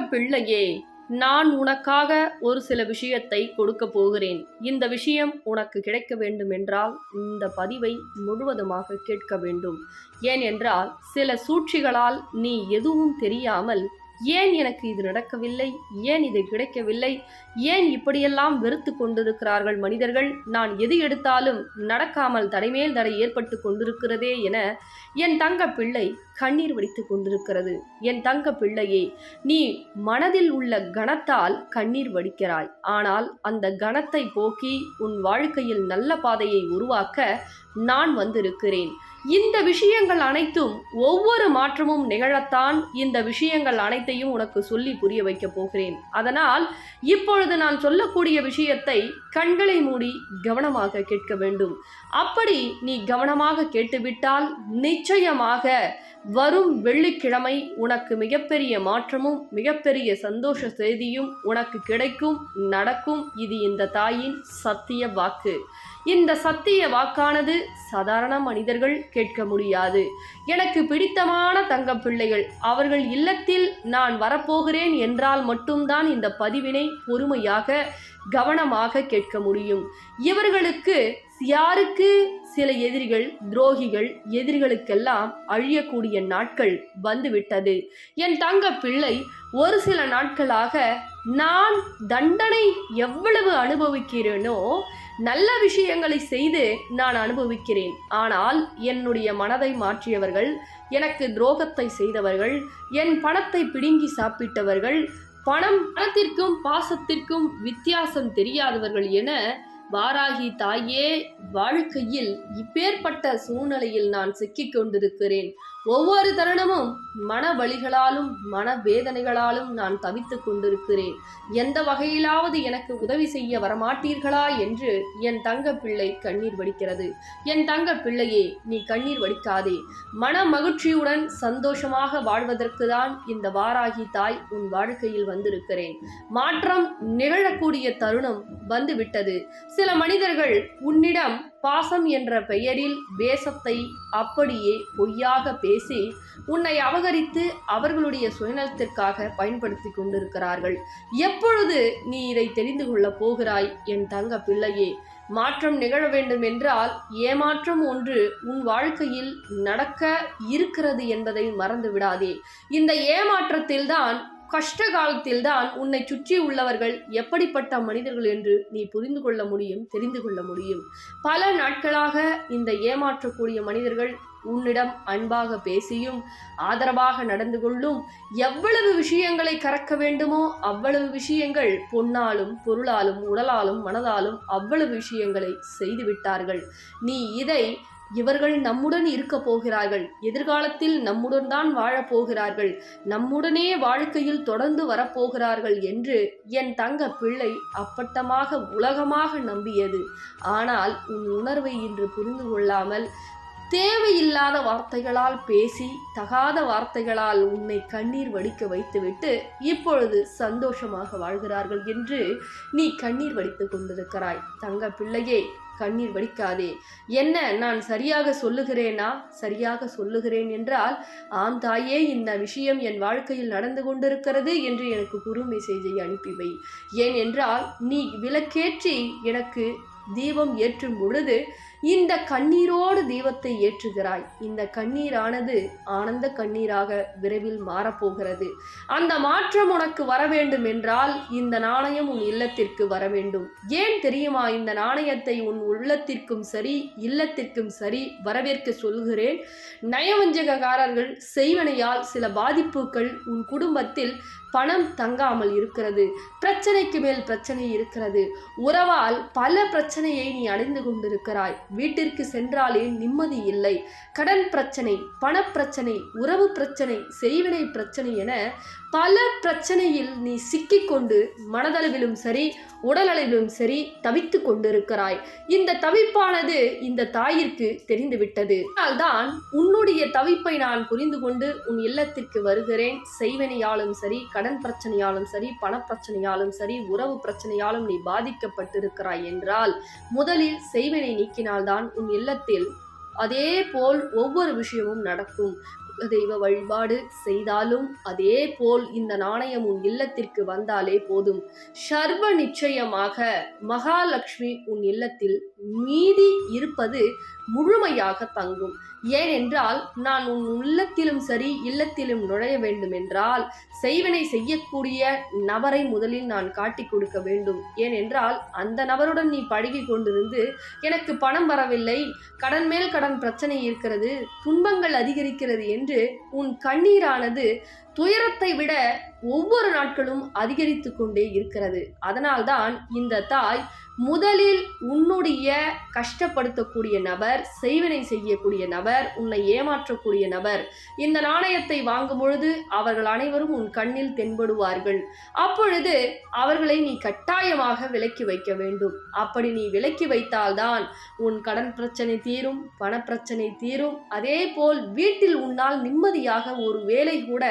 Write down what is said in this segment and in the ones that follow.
பிள்ளையே நான் உனக்காக ஒரு சில விஷயத்தை கொடுக்க போகிறேன். இந்த விஷயம் உனக்கு கிடைக்க வேண்டும் என்றால் இந்த பதிவை முழுவதுமாக கேட்க வேண்டும். ஏனென்றால் சில சூழ்ச்சிகளால் நீ எதுவும் தெரியாமல் ஏன் எனக்கு இது நடக்கவில்லை? ஏன் இது கிடைக்கவில்லை? ஏன் இப்படியெல்லாம் வெறுத்து கொண்டிருக்கிறார்கள் மனிதர்கள்? நான் எது எடுத்தாலும் நடக்காமல் தடைமேல் தடை ஏற்பட்டு கொண்டிருக்கிறதே என என் தங்க பிள்ளை கண்ணீர் வடித்து கொண்டிருக்கிறது. என் தங்க பிள்ளையே நீ மனதில் உள்ள கணத்தால் கண்ணீர் வடிக்கிறாய். ஆனால் அந்த கணத்தை போக்கி உன் வாழ்க்கையில் நல்ல பாதையை உருவாக்க நான் வந்திருக்கிறேன். இந்த விஷயங்கள் அனைத்தும் ஒவ்வொரு மாற்றமும் நிகழத்தான் இந்த விஷயங்கள் அனைத்தையும் உனக்கு சொல்லி புரிய வைக்கப் போகிறேன். அதனால் இப்பொழுது நான் சொல்லக்கூடிய விஷயத்தை கண்களை மூடி கவனமாக கேட்க வேண்டும். அப்படி நீ கவனமாக கேட்டுவிட்டால் நிச்சயமாக வரும் வெள்ளிக்கிழமை உனக்கு மிகப்பெரிய மாற்றமும் மிகப்பெரிய சந்தோஷ செய்தியும் உனக்கு கிடைக்கும் நடக்கும். இது இந்த தாயின் சத்திய வாக்கு. இந்த சத்திய வாக்கானது சாதாரண மனிதர்கள் கேட்க முடியாது. எனக்கு பிடித்தமான தங்க பிள்ளைகள் அவர்கள் இல்லத்தில் நான் வரப்போகிறேன் என்றால் மட்டும்தான் இந்த பதிவினை பொறுமையாக கவனமாக கேட்க முடியும். இவர்களுக்கு யாருக்கு சில எதிரிகள் துரோகிகள் எதிரிகளுக்கெல்லாம் அழியக்கூடிய நாட்கள் வந்துவிட்டது. என் தங்க பிள்ளை ஒரு சில நாட்களாக நான் தண்டனை எவ்வளவு அனுபவிக்கிறேனோ நல்ல விஷயங்களை செய்து நான் அனுபவிக்கிறேன். ஆனால் என்னுடைய மனதை மாற்றியவர்கள் எனக்கு துரோகத்தை செய்தவர்கள் என் பணத்தை பிடுங்கி சாப்பிட்டவர்கள் பணம் பணத்திற்கும் பாசத்திற்கும் வித்தியாசம் தெரியாதவர்கள் என வாராகி தாயே வாழ்க்கையில் இப்பேற்பட்ட சூழ்நிலையில் நான் சிக்கிக் கொண்டிருக்கிறேன். ஒவ்வொரு தருணமும் மன வழிகளாலும் மன வேதனைகளாலும் நான் தவித்துக் கொண்டிருக்கிறேன். எந்த வகையிலாவது எனக்கு உதவி செய்ய வரமாட்டீர்களா என்று என் தங்க பிள்ளை கண்ணீர் வடிக்கிறது. என் தங்க பிள்ளையே நீ கண்ணீர் வடிக்காதே. மன மகிழ்ச்சியுடன் சந்தோஷமாக வாழ்வதற்கு தான் இந்த வாராகி தாய் உன் வாழ்க்கையில் வந்திருக்கிறேன். மாற்றம் நிகழக்கூடிய தருணம் வந்துவிட்டது. சில மனிதர்கள் உன்னிடம் பாசம் என்ற பெயரில் பேசத்தை அப்படியே பொய்யாக பேசி உன்னை அபகரித்து அவர்களுடைய சுயநலத்திற்காக பயன்படுத்தி கொண்டிருக்கிறார்கள். எப்பொழுது நீ இதை தெரிந்து கொள்ளப் போகிறாய் என் தங்க பிள்ளையே? மாற்றம் நிகழ வேண்டும் என்றால் ஏமாற்றம் ஒன்று உன் வாழ்க்கையில் நடக்க இருக்கிறது என்பதை மறந்து விடாதே. இந்த ஏமாற்றத்தில்தான் கஷ்ட காலத்தில்தான் உன்னை சுற்றி உள்ளவர்கள் எப்படிப்பட்ட மனிதர்கள் என்று நீ புரிந்து கொள்ள முடியும் தெரிந்து கொள்ள முடியும். பல நாட்களாக இந்த ஏமாற்றக்கூடிய மனிதர்கள் உன்னிடம் அன்பாக பேசியும் ஆதரவாக நடந்து கொள்ளும் எவ்வளவு விஷயங்களை கறக்க வேண்டுமோ அவ்வளவு விஷயங்கள் பொன்னாலும் பொருளாலும் உடலாலும் மனதாலும் அவ்வளவு விஷயங்களை செய்துவிட்டார்கள் நீ இதை இவர்கள் நம்முடன் இருக்க போகிறார்கள். எதிர்காலத்தில் நம்முடன் தான் வாழப்போகிறார்கள் நம்முடனே வாழ்க்கையில் தொடர்ந்து வரப்போகிறார்கள் என்று என் தங்க பிள்ளை அப்பட்டமாக உலகமாக நம்பியது. ஆனால் உன் உணர்வை இன்று புரிந்து கொள்ளாமல் தேவையில்லாத வார்த்தைகளால் பேசி தகாத வார்த்தைகளால் உன்னை கண்ணீர் வடிக்க வைத்துவிட்டு இப்பொழுது சந்தோஷமாக வாழ்கிறார்கள் என்று நீ கண்ணீர் வடித்து கொண்டிருக்கிறாய். தங்க பிள்ளையே கண்ணீர் வடிக்காதே. என்ன நான் சரியாக சொல்லுகிறேனா? சரியாக சொல்லுகிறேன் என்றால் ஆம் தாயே இந்த விஷயம் என் வாழ்க்கையில் நடந்து கொண்டிருக்கிறது என்று எனக்கு குறு மெசேஜை அனுப்பி வை. ஏன் என்றால் நீ விளக்கேற்றி எனக்கு தீபம் ஏற்றும் பொழுது இந்த கண்ணீரோடு தீபத்தை ஏற்றுகிறாய். இந்த கண்ணீரானது ஆனந்த கண்ணீராக விரைவில் மாறப்போகிறது. அந்த மாற்றம் உனக்கு வர வேண்டும் என்றால் இந்த நாணயம் உன் இல்லத்திற்கு வர வேண்டும் ஏன் தெரியுமா? இந்த நாணயத்தை உன் உள்ளத்திற்கும் சரி இல்லத்திற்கும் சரி வரவேற்க சொல்கிறேன். நயவஞ்சகக்காரர்கள் செய்வனையால் சில பாதிப்புகள் உன் குடும்பத்தில் பணம் தங்காமல் இருக்கிறது. பிரச்சனைக்கு மேல் பிரச்சனை இருக்கிறது. உறவால் பல பிரச்சனையை நீ அடைந்து கொண்டிருக்கிறாய். வீட்டிற்கு சென்றாலே நிம்மதி இல்லை. கடன் பிரச்சனை பணப்பிரச்சனை உறவு பிரச்சனை செய்வினை பிரச்சனை என பல பிரச்சனையில் நீ சிக்கிக்கொண்டு மனதளவிலும் சரி உடலளவிலும் சரி தவித்து கொண்டிருக்கிறாய். இந்த தவிப்பானது இந்த தாயிற்கு தெரிந்துவிட்டது. அதனால்தான் உன்னுடைய தவிப்பை நான் புரிந்து கொண்டு உன் இல்லத்திற்கு வருகிறேன். செய்வனையாலும் சரி கடன் பிரச்சனையாலும் சரி பணப்பிரச்சனையாலும் சரி உறவு பிரச்சனையாலும் நீ பாதிக்கப்பட்டிருக்கிறாய் என்றால் முதலில் செய்வனை நீக்கினால்தான் உன் இல்லத்தில் அதே போல் ஒவ்வொரு விஷயமும் நடக்கும். தெய்வ வழிபாடு செய்தாலும் அதே போல் இந்த நாணயம் உன் இல்லத்திற்கு வந்தாலே போதும். சர்வ நிச்சயமாக மகாலட்சுமி உன் இல்லத்தில் மீதி இருப்பது முழுமையாக தங்கும். ஏனென்றால் நான் உன் உள்ளத்திலும் சரி இல்லத்திலும் நுழைய வேண்டுமென்றால் செய்வினை செய்யக்கூடிய நபரை முதலில் நான் காட்டிக் கொடுக்க வேண்டும். ஏனென்றால் அந்த நபருடன் நீ பழகி கொண்டிருந்து எனக்கு பணம் வரவில்லை கடன் மேல் கடன் பிரச்சனை இருக்கிறது துன்பங்கள் அதிகரிக்கிறது என்று உன் கண்ணீரானது துயரத்தை விட ஒவ்வொரு நாட்களும் அதிகரித்து கொண்டே இருக்கிறது. அதனால்தான் இந்த தாய் முதலில் உன்னுடைய கஷ்டப்படுத்தக்கூடிய நபர் செய்வினை செய்யக்கூடிய நபர் உன்னை ஏமாற்றக்கூடிய நபர். இந்த நாணயத்தை வாங்கும் பொழுது அவர்கள் அனைவரும் உன் கண்ணில் தென்படுவார்கள். அப்பொழுது அவர்களை நீ கட்டாயமாக விலக்கி வைக்க வேண்டும். அப்படி நீ விலக்கி வைத்தால்தான் உன் கடன் பிரச்சனை தீரும் பணப்பிரச்சனை தீரும். அதே போல் வீட்டில் உன்னால் நிம்மதியாக ஒரு வேலை கூட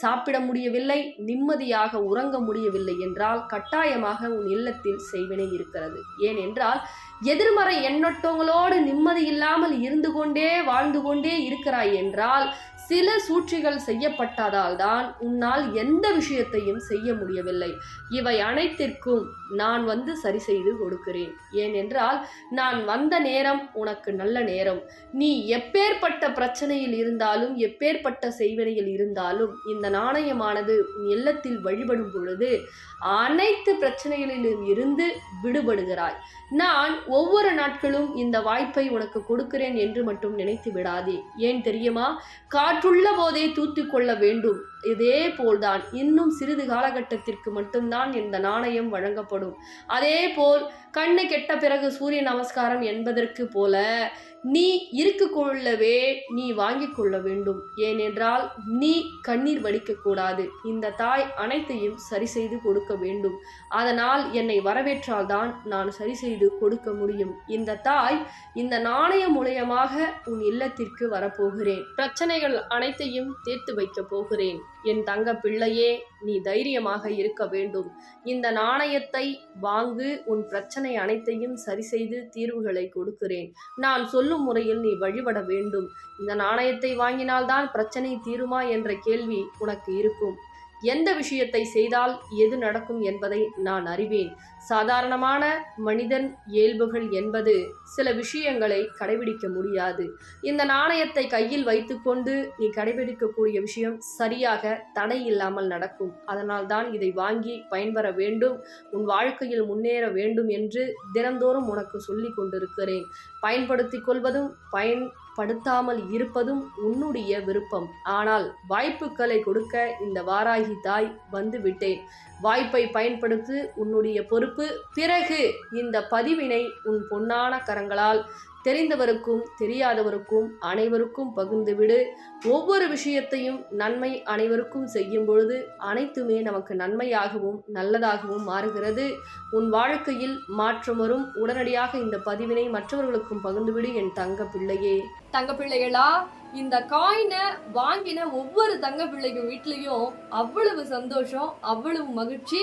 சாப்பிட முடியவில்லை நிம்மதியாக உறங்க முடியவில்லை என்றால் கட்டாயமாக உன் இல்லத்தில் செய்வினை இருக்கிறது ஏனென்றால் எதிர்மறை எண்ணற்றவங்களோடு நிம்மதி இல்லாமல் இருந்து கொண்டே வாழ்ந்து கொண்டே இருக்கிறாய் என்றால் சில சூழ்ச்சிகள் செய்யப்பட்டதால் தான் உன்னால் எந்த விஷயத்தையும் செய்ய முடியவில்லை. இவை அனைத்திற்கும் நான் வந்து சரி செய்து கொடுக்கிறேன். ஏனென்றால் நான் வந்த நேரம் உனக்கு நல்ல நேரம். நீ எப்பேற்பட்ட பிரச்சனையில் இருந்தாலும் எப்பேற்பட்ட செய்வனையில் இருந்தாலும் இந்த நாணயமானது உன் இல்லத்தில் வழிபடும் பொழுது அனைத்து பிரச்சனைகளிலும் இருந்து விடுபடுகிறாய். நான் ஒவ்வொரு நாட்களும் இந்த வாய்ப்பை உனக்கு கொடுக்கிறேன் என்று மட்டும் நினைத்து விடாதே. ஏன் தெரியுமா? காற்றுள்ள போதே தூத்து கொள்ள வேண்டும். இதே போல்தான் இன்னும் சிறிது காலகட்டத்திற்கு மட்டும்தான் இந்த நாணயம் வழங்கப்படும். அதே போல் கண்ணு கெட்ட பிறகு சூரிய நமஸ்காரம் என்பதற்கு போல நீ இருக்கு கொள்ளவே நீ வாங்கிக் கொள்ள வேண்டும். ஏனென்றால் நீ கண்ணீர் வடிக்கக்கூடாது. இந்த தாய் அனைத்தையும் சரி செய்து கொடுக்க வேண்டும். அதனால் என்னை வரவேற்றால்தான் நான் சரி செய்து கொடுக்க முடியும். இந்த தாய் இந்த நாணயம் மூலயமாக உன் இல்லத்திற்கு வரப்போகிறேன். பிரச்சனைகள் அனைத்தையும் தீர்த்து வைக்கப் போகிறேன். என் தங்க பிள்ளையே நீ தைரியமாக இருக்க வேண்டும். இந்த நாணயத்தை வாங்கு உன் பிரச்சனை அனைத்தையும் சரி செய்து தீர்வுகளை கொடுக்கிறேன். நான் சொல்லும் முறையில் நீ வழிபட வேண்டும். இந்த நாணயத்தை வாங்கினால்தான் பிரச்சனை தீருமா என்ற கேள்வி உனக்கு இருக்கும். எந்த விஷயத்தை செய்தால் எது நடக்கும் என்பதை நான் அறிவேன். சாதாரணமான மனிதன் இயல்புகள் என்பது சில விஷயங்களை கடைபிடிக்க முடியாது. இந்த நாணயத்தை கையில் வைத்துக்கொண்டு நீ கடைபிடிக்கக்கூடிய விஷயம் சரியாக தடை இல்லாமல் நடக்கும். அதனால்தான் இதை வாங்கி பயன்பெற வேண்டும் உன் வாழ்க்கையில் முன்னேற வேண்டும் என்று தினந்தோறும் உனக்கு சொல்லி கொண்டிருக்கிறேன். பயன்படுத்திக் கொள்வதும் பயன் படுத்தாமல் இருப்பதும் உன்னுடைய விருப்பம். ஆனால் வாய்ப்புகளை கொடுக்க இந்த வாராகி தாய் வந்து விட்டேன் வாய்ப்பை பயன்படுத்து உன்னுடைய பொறுப்பு. பிறகு இந்த பதிவினை உன் பொன்னான கரங்களால் தெரிந்தவருக்கும் தெரியாதவருக்கும் அனைவருக்கும் பகிர்ந்துவிடு ஒவ்வொரு விஷயத்தையும் நன்மை அனைவருக்கும் செய்யும் பொழுது அனைத்துமே நமக்கு நன்மையாகவும் நல்லதாகவும் மாறுகிறது. உன் வாழ்க்கையில் மாற்றம் வரும். உடனடியாக இந்த பதிவினை மற்றவர்களுக்கும் பகிர்ந்துவிடு என் தங்க பிள்ளையே. தங்க பிள்ளைகளா இந்த காயினை வாங்கின ஒவ்வொரு தங்க பிள்ளைங்க வீட்லேயும் அவ்வளவு சந்தோஷம் அவ்வளவு மகிழ்ச்சி.